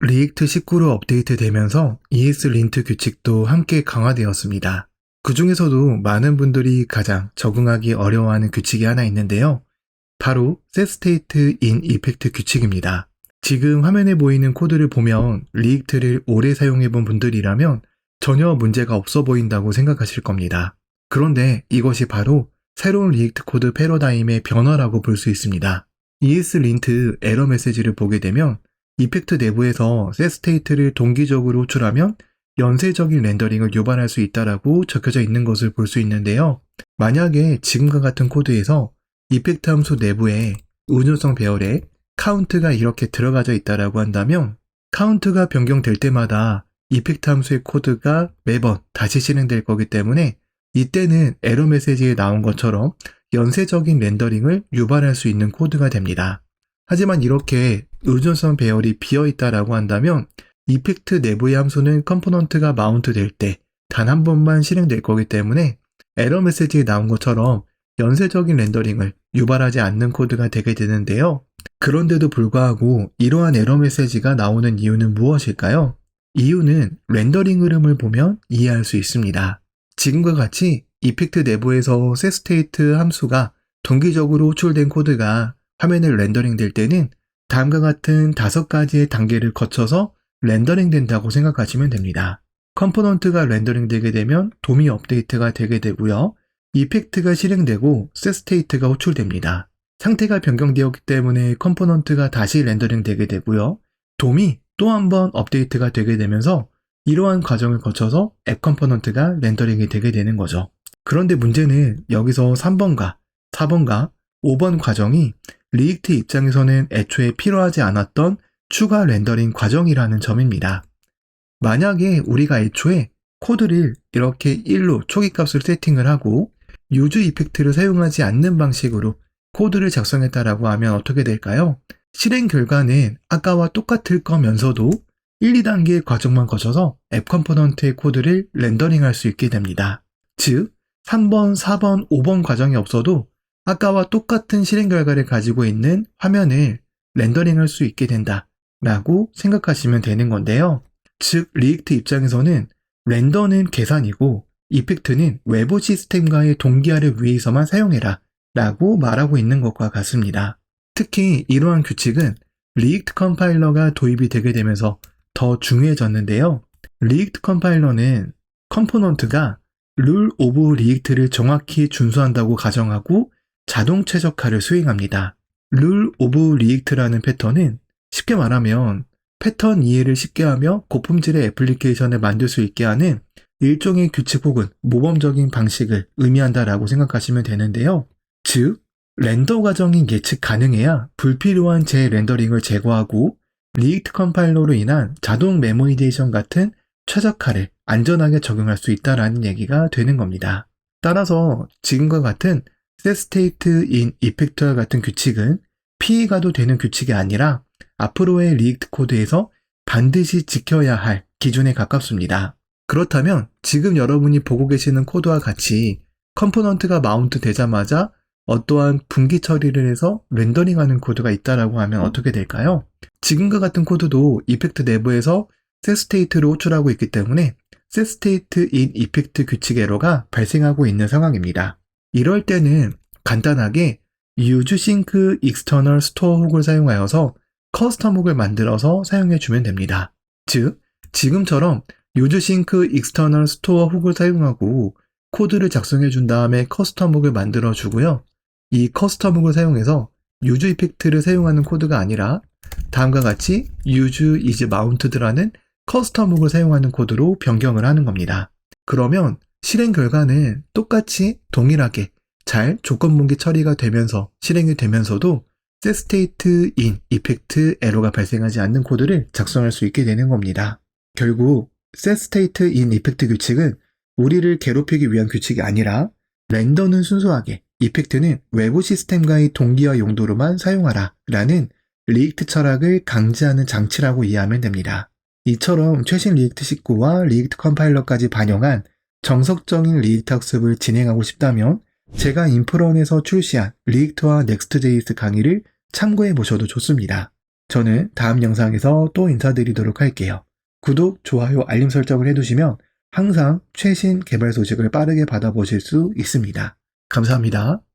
리액트 19로 업데이트되면서 ES린트 규칙도 함께 강화되었습니다. 그 중에서도 많은 분들이 가장 적응하기 어려워하는 규칙이 하나 있는데요. 바로 setState in effect 규칙입니다. 지금 화면에 보이는 코드를 보면 리액트를 오래 사용해 본 분들이라면 전혀 문제가 없어 보인다고 생각하실 겁니다. 그런데 이것이 바로 새로운 리액트 코드 패러다임의 변화라고 볼 수 있습니다. ESLint 에러 메시지를 보게 되면 이펙트 내부에서 setState를 동기적으로 호출하면 연쇄적인 렌더링을 유발할 수 있다라고 적혀져 있는 것을 볼 수 있는데요. 만약에 지금과 같은 코드에서 이펙트 함수 내부에 운용성 배열에 카운트가 이렇게 들어가져 있다라고 한다면 카운트가 변경될 때마다 이펙트 함수의 코드가 매번 다시 실행될 거기 때문에 이때는 에러 메시지에 나온 것처럼 연쇄적인 렌더링을 유발할 수 있는 코드가 됩니다. 하지만 이렇게 의존성 배열이 비어 있다라고 한다면 이펙트 내부의 함수는 컴포넌트가 마운트 될 때 단 한 번만 실행될 거기 때문에 에러 메시지에 나온 것처럼 연쇄적인 렌더링을 유발하지 않는 코드가 되게 되는데요. 그런데도 불구하고 이러한 에러 메시지가 나오는 이유는 무엇일까요? 이유는 렌더링 흐름을 보면 이해할 수 있습니다. 지금과 같이 이펙트 내부에서 setState 함수가 동기적으로 호출된 코드가 화면에 렌더링 될 때는 다음과 같은 다섯 가지의 단계를 거쳐서 렌더링 된다고 생각하시면 됩니다. 컴포넌트가 렌더링 되게 되면 도미 업데이트가 되게 되고요. 이펙트가 실행되고 setState가 호출됩니다. 상태가 변경되었기 때문에 컴포넌트가 다시 렌더링 되게 되고요. 돔이 또 한 번 업데이트가 되게 되면서 이러한 과정을 거쳐서 앱 컴포넌트가 렌더링이 되게 되는 거죠. 그런데 문제는 여기서 3번과 4번과 5번 과정이 리액트 입장에서는 애초에 필요하지 않았던 추가 렌더링 과정이라는 점입니다. 만약에 우리가 애초에 코드를 이렇게 1로 초기값을 세팅을 하고 유즈 이펙트를 사용하지 않는 방식으로 코드를 작성했다라고 하면 어떻게 될까요? 실행 결과는 아까와 똑같을 거면서도 1, 2단계의 과정만 거쳐서 앱 컴포넌트의 코드를 렌더링 할 수 있게 됩니다. 즉, 3번, 4번, 5번 과정이 없어도 아까와 똑같은 실행 결과를 가지고 있는 화면을 렌더링 할 수 있게 된다. 라고 생각하시면 되는 건데요. 즉, 리액트 입장에서는 렌더는 계산이고 이펙트는 외부 시스템과의 동기화를 위해서만 사용해라. 라고 말하고 있는 것과 같습니다. 특히 이러한 규칙은 리액트 컴파일러가 도입이 되게 되면서 더 중요해졌는데요. 리액트 컴파일러는 컴포넌트가 룰 오브 리액트를 정확히 준수한다고 가정하고 자동 최적화를 수행합니다. 룰 오브 리액트라는 패턴은 쉽게 말하면 패턴 이해를 쉽게 하며 고품질의 애플리케이션을 만들 수 있게 하는 일종의 규칙 혹은 모범적인 방식을 의미한다라고 생각하시면 되는데요. 즉, 렌더 과정이 예측 가능해야 불필요한 재렌더링을 제거하고 리액트 컴파일러로 인한 자동 메모이데이션 같은 최적화를 안전하게 적용할 수 있다라는 얘기가 되는 겁니다. 따라서 지금과 같은 setState in effect와 같은 규칙은 피해가도 되는 규칙이 아니라 앞으로의 리액트 코드에서 반드시 지켜야 할 기준에 가깝습니다. 그렇다면 지금 여러분이 보고 계시는 코드와 같이 컴포넌트가 마운트 되자마자 어떠한 분기 처리를 해서 렌더링하는 코드가 있다라고 하면 어떻게 될까요? 지금과 같은 코드도 이펙트 내부에서 setState를 호출하고 있기 때문에 setState in effect 규칙 에러가 발생하고 있는 상황입니다. 이럴 때는 간단하게 use sync external store hook을 사용하여서 커스텀 훅을 만들어서 사용해 주면 됩니다. 즉, 지금처럼 use sync external store 훅을 사용하고 코드를 작성해 준 다음에 커스텀 훅을 만들어 주고요. 이 커스텀 훅을 사용해서 use 이펙트를 사용하는 코드가 아니라 다음과 같이 use is mounted라는 커스텀 훅을 사용하는 코드로 변경을 하는 겁니다. 그러면 실행 결과는 똑같이 동일하게 잘 조건 분기 처리가 되면서 실행이 되면서도 setState in effect 에러가 발생하지 않는 코드를 작성할 수 있게 되는 겁니다. 결국 setState in effect 규칙은 우리를 괴롭히기 위한 규칙이 아니라 렌더는 순수하게 이펙트는 외부 시스템과의 동기화 용도로만 사용하라 라는 리액트 철학을 강제하는 장치라고 이해하면 됩니다. 이처럼 최신 리액트 19와 리액트 컴파일러까지 반영한 정석적인 리액트 학습을 진행하고 싶다면 제가 인프런에서 출시한 리액트와 넥스트.js 강의를 참고해 보셔도 좋습니다. 저는 다음 영상에서 또 인사드리도록 할게요. 구독, 좋아요, 알림 설정을 해두시면 항상 최신 개발 소식을 빠르게 받아보실 수 있습니다. 감사합니다.